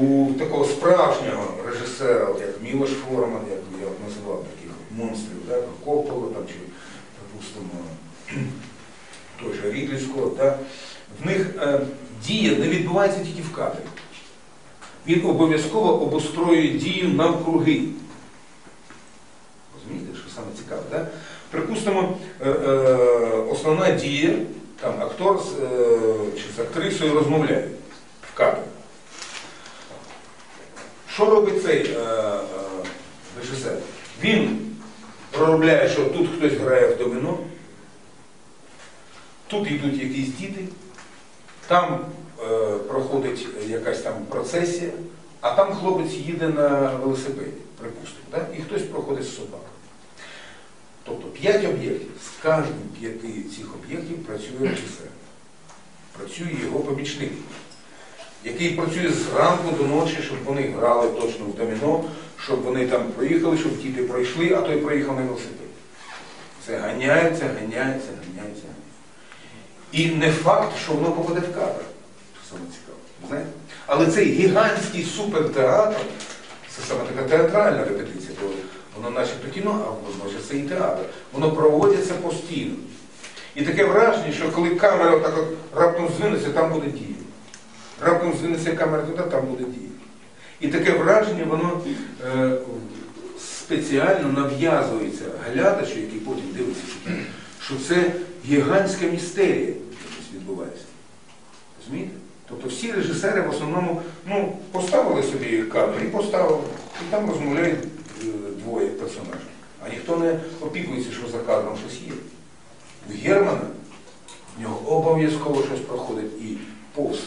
у такого справжнього режисера, як Мілош Форман, як я називав таких монстрів, да, Коппола там, чи, припустимо, той же Рідлі Скотт, да, в них е, дія не відбувається тільки в кадрі. Він обов'язково обустроює дію навкруги. Розумієте, що саме цікаве, да? Припустимо, е, е, основна дія, там актор з, е, чи з актрисою розмовляє в кадрі. Що робить цей е, е, режисер? Він проробляє, що тут хтось грає в домино, тут йдуть якісь діти, там е, проходить якась там процесія, а там хлопець їде на велосипеді, припустимо, да? і хтось проходить з собакою. Тобто п'ять об'єктів. З кожним п'яти цих об'єктів працює режисер. Працює його помічник, який працює зранку до ночі, щоб вони грали точно в доміно, щоб вони там проїхали, щоб діти пройшли, а той проїхав на велосипеді. Це ганяється, ганяється, ганяється. І не факт, що воно попаде в кадр. Що саме цікаво. Знаєте? Але цей гігантський супертеатр, це саме така театральна репетиція, бо воно начебто кіно, а воно це і театр. Воно проводиться постійно. І таке враження, що коли камера так от раптом звинеться, там буде дія. Раптом звинеться камера туди, там буде дія. І таке враження, воно е, спеціально нав'язується глядачу, який потім дивиться, що це гігантська містерія якась відбувається. Розумієте? Тобто всі режисери в основному ну, поставили собі кадр і поставили. І там розмовляють е, двоє персонажів. А ніхто не опікується, що за кадром щось є. У Германа в нього обов'язково щось проходить і повз